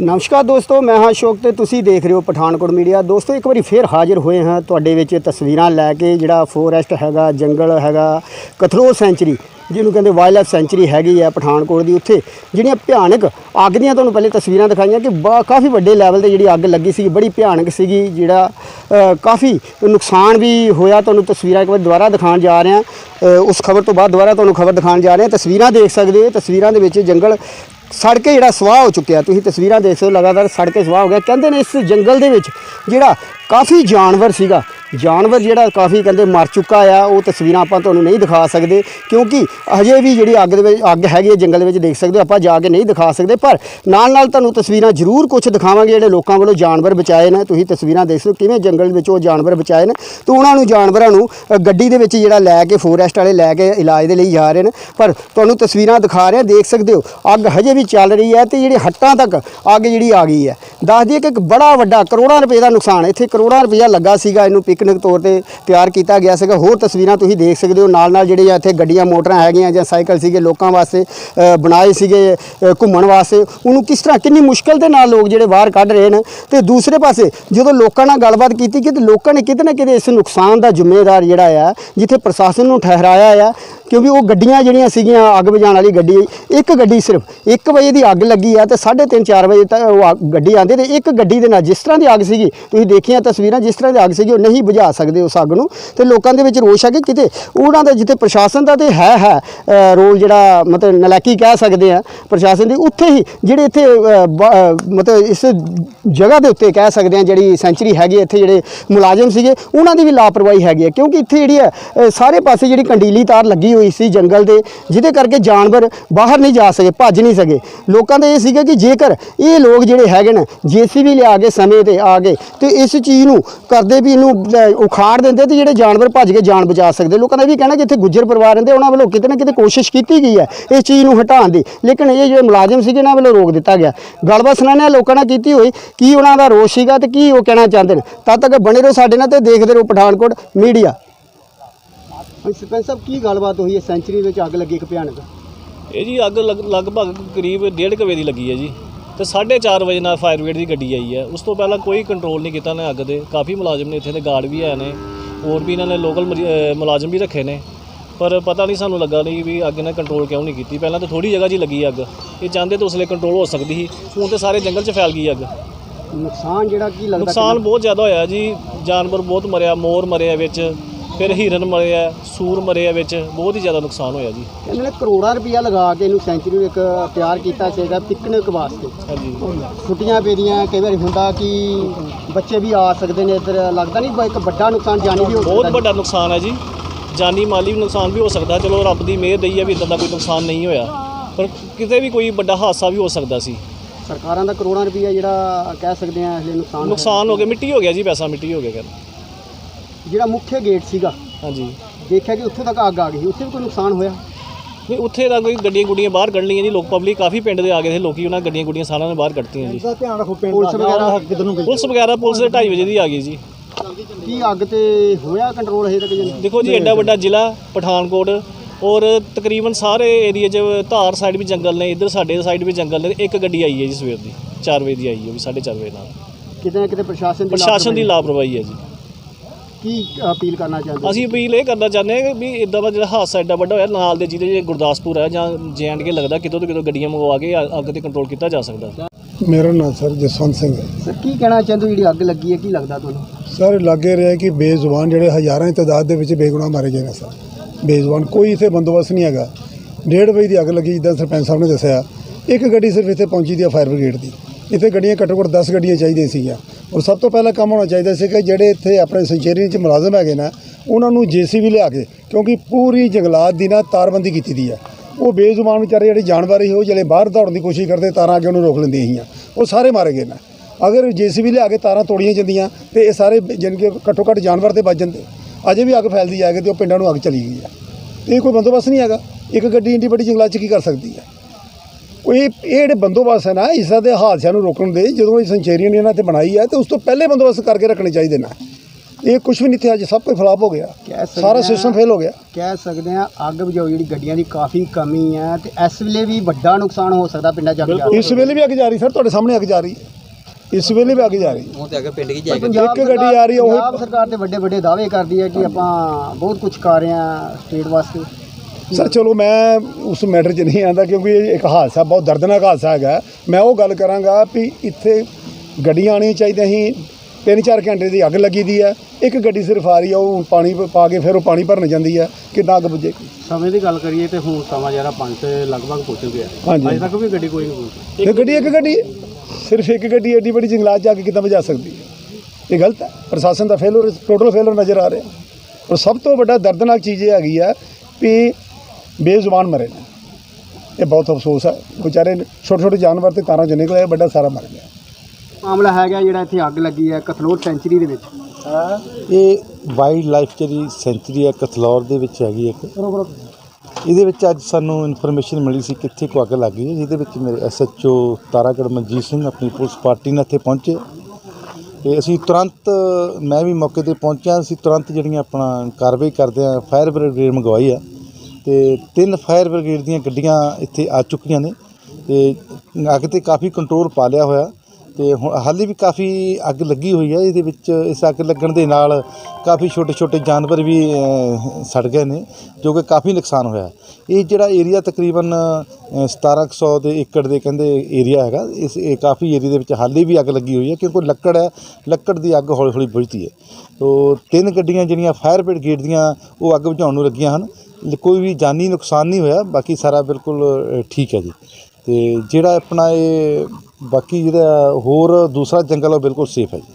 ਨਮਸਕਾਰ ਦੋਸਤੋ, ਮੈਂ ਹਾਂ ਅਸ਼ੋਕ ਤੇ ਤੁਸੀਂ ਦੇਖ ਰਹੇ ਹੋ ਪਠਾਨਕੋਟ ਮੀਡੀਆ। ਦੋਸਤੋ, ਇੱਕ ਵਾਰੀ ਫੇਰ ਹਾਜ਼ਰ ਹੋਏ ਹਾਂ ਤੁਹਾਡੇ ਵਿੱਚ ਤਸਵੀਰਾਂ ਲੈ ਕੇ, ਜਿਹੜਾ ਫੋਰੈਸਟ ਹੈਗਾ, ਜੰਗਲ ਹੈਗਾ ਕਥਰੋ ਸੈਂਚਰੀ, ਜਿਹਨੂੰ ਕਹਿੰਦੇ ਵਾਈਲਡ ਸੈਂਚਰੀ ਹੈਗੀ ਹੈ ਪਠਾਨਕੋਟ ਦੀ ਉੱਥੇ। ਜਿਹੜੀਆਂ ਭਿਆਨਕ ਅੱਗ ਦੀਆਂ ਤੁਹਾਨੂੰ ਪਹਿਲੇ ਤਸਵੀਰਾਂ ਦਿਖਾਈਆਂ ਕਿ ਬਾ ਕਾਫੀ ਵੱਡੇ ਲੈਵਲ ਤੇ ਜਿਹੜੀ ਅੱਗ ਲੱਗੀ ਸੀ, ਬੜੀ ਭਿਆਨਕ ਸੀਗੀ, ਜਿਹੜਾ ਕਾਫੀ ਨੁਕਸਾਨ ਵੀ ਹੋਇਆ। ਤੁਹਾਨੂੰ ਤਸਵੀਰਾਂ ਇੱਕ ਵਾਰ ਦੁਬਾਰਾ ਦਿਖਾਉਣ ਜਾ ਰਹੇ ਹਾਂ। ਉਸ ਖਬਰ ਤੋਂ ਬਾਅਦ ਦੁਬਾਰਾ ਤੁਹਾਨੂੰ ਖਬਰ ਦਿਖਾਉਣ ਜਾ ਰਹੇ ਹਾਂ। ਤਸਵੀਰਾਂ ਦੇਖ ਸਕਦੇ ਹੋ। ਤਸਵੀਰਾਂ ਦੇ ਵਿੱਚ ਜੰਗਲ ਸੜ ਕੇ ਜਿਹੜਾ ਸਵਾਹ ਹੋ ਚੁੱਕਿਆ, ਤੁਸੀਂ ਤਸਵੀਰਾਂ ਦੇਖ ਸਕਦੇ ਹੋ, ਲਗਾਤਾਰ ਸੜ ਕੇ ਸਵਾਹ ਹੋ ਗਿਆ। ਕਹਿੰਦੇ ਨੇ ਇਸ ਜੰਗਲ ਦੇ ਵਿੱਚ ਜਿਹੜਾ ਕਾਫੀ ਜਾਨਵਰ ਸੀਗਾ ਜਾਨਵਰ ਜਿਹੜਾ ਕਾਫੀ ਕਹਿੰਦੇ ਮਰ ਚੁੱਕਾ ਆ, ਉਹ ਤਸਵੀਰਾਂ ਆਪਾਂ ਤੁਹਾਨੂੰ ਨਹੀਂ ਦਿਖਾ ਸਕਦੇ, ਕਿਉਂਕਿ ਹਜੇ ਵੀ ਜਿਹੜੀ ਅੱਗ ਦੇ ਵਿੱਚ, ਅੱਗ ਹੈਗੀ ਹੈ ਜੰਗਲ ਦੇ ਵਿੱਚ ਦੇਖ ਸਕਦੇ ਹੋ, ਆਪਾਂ ਜਾ ਕੇ ਨਹੀਂ ਦਿਖਾ ਸਕਦੇ, ਪਰ ਨਾਲ ਨਾਲ ਤੁਹਾਨੂੰ ਤਸਵੀਰਾਂ ਜ਼ਰੂਰ ਕੁਝ ਦਿਖਾਵਾਂਗੇ, ਜਿਹੜੇ ਲੋਕਾਂ ਵੱਲੋਂ ਜਾਨਵਰ ਬਚਾਏ ਨੇ, ਤੁਸੀਂ ਤਸਵੀਰਾਂ ਦੇਖ ਸਕਦੇ ਹੋ, ਕਿਵੇਂ ਜੰਗਲ ਵਿੱਚ ਉਹ ਜਾਨਵਰ ਬਚਾਏ ਨੇ, ਤੇ ਉਹਨਾਂ ਨੂੰ ਜਾਨਵਰਾਂ ਨੂੰ ਗੱਡੀ ਦੇ ਵਿੱਚ ਜਿਹੜਾ ਲੈ ਕੇ ਫੋਰੈਸਟ ਵਾਲੇ ਲੈ ਕੇ ਇਲਾਜ ਦੇ ਲਈ ਜਾ ਰਹੇ ਨੇ, ਪਰ ਤੁਹਾਨੂੰ ਤਸਵੀਰਾਂ ਦਿਖਾ ਰਹੇ ਦੇਖ ਸਕਦੇ ਹੋ, ਅੱਗ ਹਜੇ ਵੀ ਚੱਲ ਰਹੀ ਹੈ, ਤੇ ਜਿਹੜੇ ਹੱਟਾਂ ਤੱਕ ਅੱਗ ਜਿਹੜੀ ਆ ਗਈ ਹੈ ਦੱਸ ਦਈਏ ਕਿ ਇੱਕ ਬੜਾ ਵੱਡਾ ਕਰੋੜਾਂ ਰੁਪਏ ਦਾ ਨੁਕਸਾਨ ਇੱਥੇ ਕਰੋੜਾਂ ਰੁਪਇਆ ਲੱਗਾ ਸੀਗਾ। ਇਹਨੂੰ ਪਿਕਨਿਕ ਤੌਰ ਤੇ ਤਿਆਰ ਕੀਤਾ ਗਿਆ ਸੀਗਾ। ਹੋਰ ਤਸਵੀਰਾਂ ਤੁਸੀਂ ਦੇਖ ਸਕਦੇ ਹੋ। ਨਾਲ ਨਾਲ ਜਿਹੜੇ ਇੱਥੇ ਗੱਡੀਆਂ, ਮੋਟਰਾਂ ਹੈਗੀਆਂ ਜਾਂ ਸਾਈਕਲ ਸੀਗੇ, ਲੋਕਾਂ ਵਾਸਤੇ ਬਣਾਏ ਸੀਗੇ ਘੁੰਮਣ ਵਾਸਤੇ। ਉਹਨੂੰ ਕਿਸ ਤਰ੍ਹਾਂ, ਕਿੰਨੀ ਮੁਸ਼ਕਲ ਦੇ ਨਾਲ ਲੋਕ ਜਿਹੜੇ ਬਾਹਰ ਕੱਢ ਰਹੇ ਨੇ ਤੇ ਦੂਸਰੇ ਪਾਸੇ ਜਦੋਂ ਲੋਕਾਂ ਨਾਲ ਗੱਲਬਾਤ ਕੀਤੀ ਕਿ ਲੋਕਾਂ ਨੇ ਕਿਤੇ ਨਾ ਕਿਤੇ ਇਸ ਨੁਕਸਾਨ ਦਾ ਜ਼ਿੰਮੇਵਾਰ ਜਿਹੜਾ ਆ, ਜਿੱਥੇ ਪ੍ਰਸ਼ਾਸਨ ਨੂੰ ਠਹਿਰਾਇਆ ਆ ਕਿਉਂਕਿ ਉਹ ਗੱਡੀਆਂ ਜਿਹੜੀਆਂ ਸੀਗੀਆਂ ਅੱਗ ਬੁਝਾਉਣ ਵਾਲੀ ਗੱਡੀ ਇੱਕ ਗੱਡੀ ਸਿਰਫ 1 ਵਜੇ ਦੀ ਅੱਗ ਲੱਗੀ ਆ ਤੇ 3:30 4 ਵਜੇ ਤੱਕ ਉਹ ਅੱਗ- ਗੱਡੀ ਆਂਦੀ ਤੇ ਇੱਕ ਗੱਡੀ ਦੇ ਨਾਲ ਜਿਸ ਤਰ੍ਹਾਂ ਦੀ ਅੱਗ ਸੀਗੀ, ਤੁਸੀਂ ਦੇਖੀਆਂ ਤਸਵੀਰਾਂ ਜਿਸ ਤਰ੍ਹਾਂ ਦੀ ਅੱਗ ਸੀਗੀ, ਉਹ ਨਹੀਂ ਬੁਝਾ ਸਕਦੇ ਉਸ ਅੱਗ ਨੂੰ। ਤੇ ਲੋਕਾਂ ਦੇ ਵਿੱਚ ਰੋਸ਼ ਹੈ ਕਿ ਕਿਤੇ ਉਹਨਾਂ ਦਾ ਜਿੱਥੇ ਪ੍ਰਸ਼ਾਸਨ ਦਾ ਤੇ ਹੈ ਹੈ ਰੋਲ ਜਿਹੜਾ ਮਤਲਬ ਨਲਾਇਕੀ ਕਹਿ ਸਕਦੇ ਆ ਪ੍ਰਸ਼ਾਸਨ ਦੀ, ਉੱਥੇ ਹੀ ਜਿਹੜੇ ਇੱਥੇ ਮਤਲਬ ਇਸ ਜਗ੍ਹਾ ਦੇ ਉੱਤੇ ਕਹਿ ਸਕਦੇ ਆ ਜਿਹੜੀ ਸੈਂਚਰੀ ਹੈਗੀ ਇੱਥੇ ਜਿਹੜੇ ਮੁਲਾਜ਼ਮ ਸੀਗੇ, ਉਹਨਾਂ ਦੀ ਵੀ ਲਾਪਰਵਾਹੀ ਹੈਗੀ ਹੈ ਕਿਉਂਕਿ ਇੱਥੇ ਜਿਹੜੀ ਹੈ ਸਾਰੇ ਪਾਸੇ ਜਿਹੜੀ ਕੰਡੀਲੀ ਤਾਰ ਲੱਗੀ ਹੋਈ ਸੀ ਜੰਗਲ ਦੇ, ਜਿਹਦੇ ਕਰਕੇ ਜਾਨਵਰ ਬਾਹਰ ਨਹੀਂ ਜਾ ਸਕੇ, ਭੱਜ ਨਹੀਂ ਸਕੇ। ਲੋਕਾਂ ਦਾ ਇਹ ਸੀਗਾ ਕਿ ਜੇਕਰ ਇਹ ਲੋਕ ਜਿਹੜੇ ਹੈਗੇ ਨੇ ਜੀਸੀਬੀ ਲਿਆ ਕੇ ਸਮੇਂ ਤੇ ਆ ਗਏ, ਤੇ ਇਸ ਚੀਜ਼ ਨੂੰ ਕਰਦੇ ਵੀ ਇਹਨੂੰ ਉਖਾੜ ਦਿੰਦੇ ਤੇ ਜਿਹੜੇ ਜਾਨਵਰ ਭੱਜ ਕੇ ਜਾਨ ਬਚਾ ਸਕਦੇ। ਲੋਕਾਂ ਦਾ ਇਹ ਵੀ ਕਹਿਣਾ ਕਿ ਇੱਥੇ ਗੁੱਜਰ ਪਰਿਵਾਰ ਰਹਿੰਦੇ, ਉਹਨਾਂ ਵੱਲੋਂ ਕਿਤੇ ਨਾ ਕਿਤੇ ਕੋਸ਼ਿਸ਼ ਕੀਤੀ ਗਈ ਹੈ ਇਸ ਚੀਜ਼ ਨੂੰ ਹਟਾਉਣ ਦੀ। ਲੇਕਿਨ ਇਹ ਜਿਹੜੇ ਮੁਲਾਜ਼ਮ ਸੀਗੇ, ਇਹਨਾਂ ਵੱਲੋਂ ਰੋਕ ਦਿੱਤਾ ਗਿਆ। ਗੱਲਬਾਤ ਸੁਣਾਣੇ ਲੋਕਾਂ ਨਾਲ ਕੀਤੀ ਹੋਈ, ਕੀ ਉਹਨਾਂ ਦਾ ਰੋਸ਼ ਸੀਗਾ ਤੇ ਕੀ ਉਹ ਕਹਿਣਾ ਚਾਹੁੰਦੇ ਨੇ? ਤਦ ਤੱਕ ਬਣੇ ਰਹੋ ਸਾਡੇ ਨਾਲ ਤੇ ਦੇਖਦੇ ਰਹੋ ਪਠਾਨਕੋਟ ਮੀਡੀਆ। ਸਰਪੰਚ ਸਾਹਿਬ ਕੀ ਗੱਲਬਾਤ ਹੋਈ ਹੈ? ਸੈਂਚਰੀ ਵਿੱਚ ਅੱਗ ਲੱਗੀ ਇੱਕ ਭਿਆਨਕ। ਇਹ ਜੀ ਅੱਗ ਲਗ- ਲਗਭਗ ਕਰੀਬ 1:30 ਵਜੇ ਦੀ ਲੱਗੀ ਹੈ ਜੀ। ਤੇ 4:30 ਵਜੇ ਨਾਲ ਫਾਇਰ ਬ੍ਰਿਗੇਡ ਦੀ ਗੱਡੀ ਆਈ ਹੈ। ਉਸ ਤੋਂ ਪਹਿਲਾਂ ਕੋਈ ਕੰਟਰੋਲ ਨਹੀਂ ਕੀਤਾ ਨੇ ਅੱਗ ਦੇ। ਕਾਫੀ ਮੁਲਾਜ਼ਮ ਨੇ ਇੱਥੇ ਦੇ ਗਾਰਡ ਵੀ ਹੈ ਨੇ। ਹੋਰ ਵੀ ਇਹਨਾਂ ਨੇ ਲੋਕਲ ਮੁਲਾਜ਼ਮ ਵੀ ਰੱਖੇ ਨੇ। ਪਰ ਪਤਾ ਨਹੀਂ ਸਾਨੂੰ ਲੱਗਾ ਨਹੀਂ ਵੀ ਅੱਗ ਨੇ ਕੰਟਰੋਲ ਕਿਉਂ ਨਹੀਂ ਕੀਤੀ। ਪਹਿਲਾਂ ਤਾਂ ਥੋੜੀ ਜਗ੍ਹਾ 'ਚ ਹੀ ਲੱਗੀ ਅੱਗ। ਇਹ ਚਾਹੁੰਦੇ ਤਾਂ ਉਸਲੇ ਕੰਟਰੋਲ ਹੋ ਸਕਦੀ ਸੀ। ਹੁਣ ਤੇ ਸਾਰੇ ਜੰਗਲ 'ਚ ਫੈਲ ਗਈ ਅੱਗ। ਨੁਕਸਾਨ ਜਿਹੜਾ ਕੀ ਲੱਗਦਾ ਨੁਕਸਾਨ ਬਹੁਤ ਜ਼ਿਆਦਾ ਹੋਇਆ ਜੀ। ਜਾਨਵਰ ਬਹੁਤ ਮਰਿਆ ਮੋਰ ਮਰਿਆ ਵਿੱਚ। ਫਿਰ ਹਿਰਨ ਮਰਿਆ ਸੂਰ ਮਰਿਆ ਵਿੱਚ ਬਹੁਤ ਹੀ ਜ਼ਿਆਦਾ ਨੁਕਸਾਨ ਹੋਇਆ ਜੀ। ਕਹਿੰਦੇ ਨੇ ਕਰੋੜਾਂ ਰੁਪਇਆ ਲਗਾ ਕੇ ਇਹਨੂੰ ਸੈਂਚਰੀ ਨੂੰ ਇੱਕ ਤਿਆਰ ਕੀਤਾ ਸੀਗਾ ਪਿਕਨਿਕ ਵਾਸਤੇ। ਹਾਂਜੀ। ਛੁੱਟੀਆਂ ਪੈਦੀਆਂ ਕਈ ਵਾਰੀ ਹੁੰਦਾ ਕਿ ਬੱਚੇ ਵੀ ਆ ਸਕਦੇ ਨੇ ਇੱਧਰ ਲੱਗਦਾ ਨਹੀਂ ਇੱਕ ਵੱਡਾ ਨੁਕਸਾਨ ਜਾਨੀ ਵੀ ਹੋ ਬਹੁਤ ਸਕਦਾ ਵੱਡਾ ਨੁਕਸਾਨ ਹੈ ਜੀ। ਜਾਨੀ ਮਾਲੀ ਵੀ ਨੁਕਸਾਨ ਵੀ ਹੋ ਸਕਦਾ ਚਲੋ ਰੱਬ ਦੀ ਮਿਹਰ ਦਈ ਹੈ ਵੀ ਇਦਾਂ ਦਾ ਕੋਈ ਨੁਕਸਾਨ ਨਹੀਂ ਹੋਇਆ। ਪਰ ਕਿਤੇ ਵੀ ਕੋਈ ਵੱਡਾ ਹਾਦਸਾ ਵੀ ਹੋ ਸਕਦਾ ਸੀ। ਸਰਕਾਰਾਂ ਦਾ ਕਰੋੜਾਂ ਰੁਪਇਆ ਜਿਹੜਾ ਕਹਿ ਸਕਦੇ ਆ ਇਹ ਨੁਕਸਾਨ। ਨੁਕਸਾਨ ਹੋ ਗਿਆ ਮਿੱਟੀ ਹੋ ਗਿਆ ਜੀ ਪੈਸਾ ਮਿੱਟੀ ਹੋ ਗਿਆ ਕਰ ਜਿਹੜਾ ਮੁੱਖ ਗੇਟ ਸੀਗਾ ਹਾਂਜੀ। ਦੇਖਿਆ ਕਿ ਉੱਥੋਂ ਤੱਕ ਅੱਗ ਆ ਗਈ ਸੀ ਉੱਥੇ ਵੀ ਕੋਈ ਨੁਕਸਾਨ ਹੋਇਆ? ਨਹੀਂ ਉੱਥੇ ਤਾਂ ਕੋਈ ਗੱਡੀਆਂ ਗੁੱਡੀਆਂ ਬਾਹਰ ਕੱਢ ਲਈਆਂ ਜੀ ਲੋਕ ਪਬਲਿਕ ਕਾਫੀ ਪਿੰਡ ਦੇ ਆ ਗਏ ਸੀ ਲੋਕੀ ਉਹਨਾਂ ਗੱਡੀਆਂ ਗੁੱਡੀਆਂ ਸਾਰਿਆਂ ਨੇ ਬਾਹਰ ਕੱਢਤੀਆਂ ਜੀ। ਧਿਆਨ ਰੱਖੋ ਪਿੰਡ ਪੁਲਿਸ ਵਗੈਰਾ ਕਿੱਧਰ ਨੂੰ ਪੁਲਿਸ ਵਗੈਰਾ ਪੁਲਿਸ ਦੇ 2:30 ਵਜੇ ਦੀ ਆ ਗਈ ਜੀ। ਕੀ ਅੱਗ ਤੇ ਹੋਇਆ ਕੰਟਰੋਲ ਹਜੇ ਤੱਕ ਜੀ? ਦੇਖੋ ਜੀ ਐਡਾ ਵੱਡਾ ਜ਼ਿਲ੍ਹਾ ਪਠਾਨਕੋਟ ਔਰ ਤਕਰੀਬਨ ਸਾਰੇ ਏਰੀਆ 'ਚ ਧਾਰ ਸਾਈਡ ਵੀ ਜੰਗਲ ਨੇ ਇੱਧਰ ਸਾਡੇ ਸਾਈਡ ਵੀ ਜੰਗਲ ਨੇ ਇੱਕ ਗੱਡੀ ਆਈ ਹੈ ਜੀ ਸਵੇਰ ਦੀ 4 ਵਜੇ ਦੀ ਆਈ ਹੈ ਵੀ 4:30 ਵਜੇ ਨਾਲ। ਕਿਤੇ ਨਾ ਕਿਤੇ ਪ੍ਰਸ਼ਾਸਨ ਦੀ ਪ੍ਰਸ਼ਾਸਨ ਦੀ ਲਾਪਰਵਾਹੀ ਹੈ ਜੀ। ਕੀ ਅਪੀਲ ਕਰਨਾ ਚਾਹੁੰਦੇ ਅਸੀਂ ਅਪੀਲ ਇਹ ਕਰਨਾ ਚਾਹੁੰਦੇ ਹਾਂ ਕਿ ਵੀ ਇਦਾਂ ਦਾ ਜਿਹੜਾ ਹਾਦਸਾ ਐਡਾ ਵੱਡਾ ਹੋਇਆ ਨਾਲ ਦੇ ਜਿਹਦੇ ਜੇ ਗੁਰਦਾਸਪੁਰ ਹੈ ਜਾਂ ਕੇ ਲੱਗਦਾ ਕਿਤੋਂ ਤੋਂ ਕਿਤੋਂ ਗੱਡੀਆਂ ਮੰਗਵਾ ਕੇ ਅ- ਅੱਗ ਤੇ ਕੰਟਰੋਲ ਕੀਤਾ ਜਾ ਸਕਦਾ। ਮੇਰਾ ਨਾਮ ਸਰ ਜਸਵੰਤ ਸਿੰਘ ਹੈ। ਸਰ ਕੀ ਕਹਿਣਾ ਚਾਹੁੰਦੇ ਹੋ ਜਿਹੜੀ ਅੱਗ ਲੱਗੀ ਹੈ? ਕੀ ਲੱਗਦਾ ਤੁਹਾਨੂੰ? ਸਰ ਲੱਗੇ ਰਿਹਾ ਕਿ ਬੇਜ਼ੁਬਾਨ ਜਿਹੜੇ ਹਜ਼ਾਰਾਂ ਦੀ ਤਾਦਾਦ ਦੇ ਵਿੱਚ ਬੇਗੁਨਾਹ ਮਾਰੇ ਗਏ ਨੇ ਸਰ। ਬੇਜ਼ੁਬਾਨ ਕੋਈ ਇੱਥੇ ਬੰਦੋਬਸਤ ਨਹੀਂ ਹੈਗਾ। ਡੇਢ ਵਜੇ ਦੀ ਅੱਗ ਲੱਗੀ ਜਿੱਦਾਂ ਸਰਪੰਚ ਸਾਹਿਬ ਨੇ ਦੱਸਿਆ ਇੱਕ ਗੱਡੀ ਸਿਰਫ ਇੱਥੇ ਪਹੁੰਚੀ ਦੀ ਆ ਫਾਇਰ ਬ੍ਰਿਗੇਡ ਦੀ। ਇੱਥੇ ਗੱਡੀਆਂ ਘੱਟੋ ਘੱਟ 10 ਗੱਡੀਆਂ ਚਾਹੀਦੀਆਂ ਸੀਗੀਆਂ। ਔਰ ਸਭ ਤੋਂ ਪਹਿਲਾਂ ਕੰਮ ਹੋਣਾ ਚਾਹੀਦਾ ਸੀ ਕਿ ਜਿਹੜੇ ਇੱਥੇ ਆਪਣੇ ਸੰਚੇਰੀ 'ਚ ਮੁਲਾਜ਼ਮ ਹੈਗੇ ਨਾ, ਉਹਨਾਂ ਨੂੰ ਜੀਸੀਬੀ ਲਿਆ ਕੇ, ਕਿਉਂਕਿ ਪੂਰੀ ਜੰਗਲਾਤ ਦੀ ਨਾ ਤਾਰਬੰਦੀ ਕੀਤੀ ਦੀ ਆ। ਉਹ ਬੇਜ਼ੁਬਾਨ ਵਿਚਾਰੇ ਜਿਹੜੇ ਜਾਨਵਰ ਹੀ ਉਹ ਜਿਹੜੇ ਬਾਹਰ ਦੌੜਨ ਦੀ ਕੋਸ਼ਿਸ਼ ਕਰਦੇ, ਤਾਰਾਂ ਅੱਗੇ ਉਹਨੂੰ ਰੋਕ ਲੈਂਦੀਆਂ ਸੀਗੀਆਂ। ਉਹ ਸਾਰੇ ਮਾਰੇ ਗਏ ਨਾ। ਅਗਰ ਜੀਸੀਬੀ ਲਿਆ ਕੇ ਤਾਰਾਂ ਤੋੜੀਆਂ ਜਾਂਦੀਆਂ, ਤੇ ਇਹ ਸਾਰੇ ਜਾਣੀ ਕਿ ਘੱਟੋ ਘੱਟ ਜਾਨਵਰ ਤੇ ਬਚ ਜਾਂਦੇ। ਅਜੇ ਵੀ ਅੱਗ ਫੈਲਦੀ ਜਾਏਗੀ ਤੇ ਉਹ ਪਿੰਡਾਂ ਨੂੰ ਅੱਗ ਚਲੀ ਗਈ ਹੈ ਤੇ ਇਹ ਕੋਈ ਬੰਦੋਬਸਤ ਨਹੀਂ ਹੈਗਾ। ਇੱਕ ਗੱਡੀ ਇੰਡੀ ਵੱਡੀ ਜੰਗਲਾਤ 'ਚ ਕੀ ਕਰ ਸਕਦੀ ਹੈ ਇਹ ਇਹ ਜਿਹੜੇ ਬੰਦੋਬਸਤ ਹੈ ਨਾ ਇਸ ਦੇ ਹਾਦਸਿਆਂ ਨੂੰ ਰੋਕਣ ਦੇ ਜਦੋਂ ਇਹ ਸੰਚੇਰੀਆਂ ਨੇ ਇਹਨਾਂ ਤੇ ਬਣਾਈ ਹੈ ਤੇ ਉਸ ਤੋਂ ਪਹਿਲੇ ਬੰਦੋਬਸਤ ਕਰਕੇ ਰੱਖਣੇ ਚਾਹੀਦੇ ਨਾ। ਇਹ ਕੁਝ ਵੀ ਨਹੀਂ ਤੇ ਅੱਜ ਸਭ ਕੁਝ ਫਲਾਪ ਹੋ ਗਿਆ। ਸਾਰਾ ਸਿਸਟਮ ਫੇਲ ਹੋ ਗਿਆ। ਕਹਿ ਸਕਦੇ ਆ ਅੱਗ ਬੁਝਾਊ ਜਿਹੜੀ ਗੱਡੀਆਂ ਦੀ ਕਾਫੀ ਕਮੀ ਹੈ ਤੇ ਇਸ ਵੇਲੇ ਵੀ ਵੱਡਾ ਨੁਕਸਾਨ ਹੋ ਸਕਦਾ ਪਿੰਡਾਂ ਜਾ ਇਸ ਵੇਲੇ ਵੀ ਅੱਗ ਜਾ ਰਹੀ ਸਰ ਤੁਹਾਡੇ ਸਾਹਮਣੇ ਅੱਗ ਜਾ ਰਹੀ ਹੈ। ਇਸ ਵੇਲੇ ਵੀ ਅੱਗ ਜਾ ਰਹੀ ਹੁਣ ਤੇ ਅੱਗੇ ਪਿੰਡ ਕੀ ਜਾਏਗਾ। ਪੰਜਾਬ ਇੱਕ ਗੱਡੀ ਆ ਰਹੀ ਹੈ, ਉਹ- ਪੰਜਾਬ ਸਰਕਾਰ ਤੇ ਵੱਡੇ ਵੱਡੇ ਦਾਅਵੇ ਕਰਦੀ ਹੈ ਕਿ ਆਪਾਂ ਬਹੁਤ ਕੁਝ ਕਰ ਰਹੇ ਹਾਂ ਸਟੇਟ ਵਾਸਤੇ। ਸਰ ਚਲੋ ਮੈਂ ਉਸ ਮੈਟਰ 'ਚ ਨਹੀਂ ਆਂਦਾ ਕਿਉਂਕਿ ਇਹ ਇੱਕ ਹਾਦਸਾ ਬਹੁਤ ਦਰਦਨਾਕ ਹਾਦਸਾ ਹੈਗਾ। ਮੈਂ ਉਹ ਗੱਲ ਕਰਾਂਗਾ ਵੀ ਇੱਥੇ ਗੱਡੀਆਂ ਆਉਣੀਆਂ ਚਾਹੀਦੀਆਂ ਸੀ। ਤਿੰਨ ਚਾਰ ਘੰਟੇ ਦੀ ਅੱਗ ਲੱਗੀ ਦੀ ਹੈ। ਇੱਕ ਗੱਡੀ ਸਿਰਫ ਆ ਰਹੀ ਹੈ ਉਹ ਪਾਣੀ ਪ- ਪਾ ਕੇ ਫਿਰ ਉਹ ਪਾਣੀ ਭਰਨ ਜਾਂਦੀ ਹੈ। ਕਿੰਨਾ ਅੱਗ ਬੁਝੇ ਸਮੇਂ ਦੀ ਗੱਲ ਕਰੀਏ ਤੇ ਹੁਣ ਸਮਾਂ ਜਿਹੜਾ ਪੰਜ ਤੇ ਲਗਭਗ ਪਹੁੰਚ ਗਿਆ ਹਾਂਜੀ। ਅਜੇ ਤੱਕ ਵੀ ਗੱਡੀ ਕੋਈ ਨਹੀਂ ਪਹੁੰਚੀ ਗੱਡੀ ਇੱਕ ਗੱਡੀ। ਹੈ। ਸਿਰਫ ਇੱਕ ਗੱਡੀ ਐਡੀ ਬੜੀ ਜੰਗਲਾਤ ਜਾ ਕੇ ਕਿੱਦਾਂ ਬੁਝਾ ਸਕਦੀ ਹੈ? ਇਹ ਗਲਤ ਹੈ। ਪ੍ਰਸ਼ਾਸਨ ਦਾ ਫੇਲਰ ਟੋਟਲ ਫੇਲਰ ਨਜ਼ਰ ਆ ਰਿਹਾ। ਔਰ ਸਭ ਤੋਂ ਵੱਡਾ ਦਰਦਨਾਕ ਚੀਜ਼ ਇਹ ਹੈਗੀ ਹੈ ਵੀ ਬੇਜ਼ੁਬਾਨ ਮਰੇ ਨੇ। ਇਹ ਬਹੁਤ ਅਫਸੋਸ ਹੈ। ਵਿਚਾਰੇ ਛੋਟੇ ਛੋਟੇ ਜਾਨਵਰ ਤੇ ਤਾਰਾਂ ਚੋਂ ਨਿਕਲੇ ਵੱਡਾ ਸਾਰਾ ਮਰ ਗਿਆ। ਮਾਮਲਾ ਹੈਗਾ ਜਿਹੜਾ ਇੱਥੇ ਅੱਗ ਲੱਗੀ ਹੈ ਕਥਲੋਟ ਸੈਂਚਰੀ ਦੇ ਵਿੱਚ। ਇਹ ਵਾਈਲਡ ਲਾਈਫ ਜਿਹੜੀ ਸੈਂਚਰੀ ਹੈ ਕਥਲੌਰ ਦੇ ਵਿੱਚ ਹੈਗੀ ਇੱਕ। ਇਹਦੇ ਵਿੱਚ ਅੱਜ ਸਾਨੂੰ ਇਨਫੋਰਮੇਸ਼ਨ ਮਿਲੀ ਸੀ ਕਿੱਥੇ ਕੋ ਅੱਗ ਲੱਗ ਗਈ ਹੈ ਜਿਹਦੇ ਵਿੱਚ ਮੇਰੇ ਐਸਐਚਓ ਤਾਰਾਗੜ ਮਨਜੀਤ ਸਿੰਘ ਆਪਣੀ ਪੁਲਿਸ ਪਾਰਟੀ ਨਾਲ ਇੱਥੇ ਪਹੁੰਚੇ। ਤੇ ਅਸੀਂ ਤੁਰੰਤ ਮੈਂ ਵੀ ਮੌਕੇ ਤੇ ਪਹੁੰਚਿਆ। ਅਸੀਂ ਤੁਰੰਤ ਜਿਹੜੀਆਂ ਆਪਣਾ ਕਾਰਵਾਈ ਕਰਦੇ ਆ ਫਾਇਰ ਬ੍ਰਿਗੇਡ ਮੰਗਵਾਈ ਆ ਤੇ ਤਿੰਨ ਫਾਇਰ ਬ੍ਰਿਗੇਡ ਦੀਆਂ ਗੱਡੀਆਂ ਇੱਥੇ ਆ ਚੁੱਕੀਆਂ ਨੇ ਤੇ ਅੱਗ ਤੇ ਕਾਫੀ ਕੰਟਰੋਲ ਪਾ ਲਿਆ ਹੋਇਆ। ਤੇ ਹੁਣ ਹਾਲੇ ਵੀ ਕਾਫੀ ਅੱਗ ਲੱਗੀ ਹੋਈ ਹੈ ਇਹਦੇ ਵਿੱਚ ਇਸ ਅੱਗ ਲੱਗਣ ਦੇ ਨਾਲ ਕਾਫੀ ਛੋਟੇ ਛੋਟੇ ਜਾਨਵਰ ਵੀ ਸੜ ਗਏ ਨੇ ਜੋ ਕਿ ਕਾਫੀ ਨੁਕਸਾਨ ਹੋਇਆ ਇਹ ਜਿਹੜਾ ਏਰੀਆ ਤਕਰੀਬਨ ਅ, 1700 ਦੇ ਏਕੜ ਦੇ ਕਹਿੰਦੇ ਏਰੀਆ ਹੈਗਾ ਇਸ ਇਹ ਕਾਫੀ ਏਰੀਆ ਦੇ ਵਿੱਚ ਹਾਲੇ ਵੀ ਅੱਗ ਲੱਗੀ ਹੋਈ ਹੈ ਕਿਉਂਕਿ ਲੱਕੜ ਹੈ ਲੱਕੜ ਦੀ ਅੱਗ ਹੌਲੀ ਹੌਲੀ ਬੁਝਦੀ ਹੈ। ਤੋ ਤਿੰਨ ਗੱਡੀਆਂ ਜਿਹੜੀਆਂ ਫਾਇਰ ਬ੍ਰਿਗੇਡ ਦੀਆਂ ਉਹ ਅੱਗ ਬੁਝਾਉਣ ਨੂੰ ਲੱਗੀਆਂ ਹਨ। ਕੋਈ ਵੀ ਜਾਨੀ ਨੁਕਸਾਨ ਨਹੀਂ ਹੋਇਆ, ਬਾਕੀ ਸਾਰਾ ਬਿਲਕੁਲ ਠੀਕ ਹੈ ਜੀ। ਤੇ ਜਿਹੜਾ ਆਪਣਾ ਇਹ ਬਾਕੀ ਜਿਹੜਾ ਹੋਰ ਦੂਸਰਾ ਜੰਗਲ ਉਹ ਬਿਲਕੁਲ ਸੇਫ ਹੈ ਜੀ।